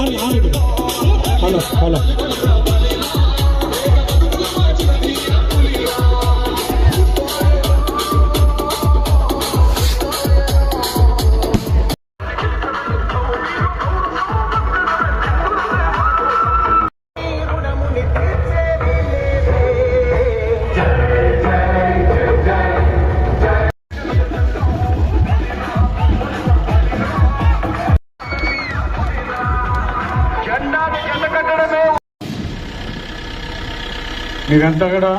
好了，好了。మీరంతా కూడా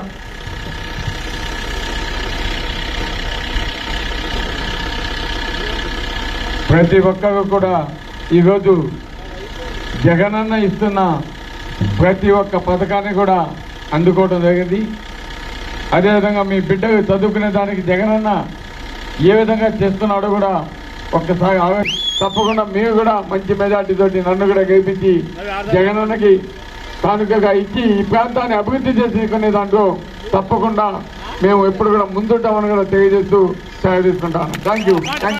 ప్రతి ఒక్కరు కూడా ఈరోజు జగనన్న ఇస్తున్న ప్రతి ఒక్క పథకాన్ని కూడా అందుకోవడం జరిగింది. అదేవిధంగా మీ బిడ్డ చదువుకునే దానికి జగనన్న ఏ విధంగా చేస్తున్నాడో కూడా ఒక్కసారి తప్పకుండా మీరు కూడా మంచి మెజార్టీ తోటి నన్ను కూడా గెలిపించి జగనన్నకి కానుకగా ఇచ్చి ఈ ప్రాంతాన్ని అభివృద్ధి చేసుకునే దాంట్లో తప్పకుండా మేము ఎప్పుడు కూడా ముందుంటామని కూడా తెలియజేస్తూ సెలవు తీసుకుంటాను. Thank you thank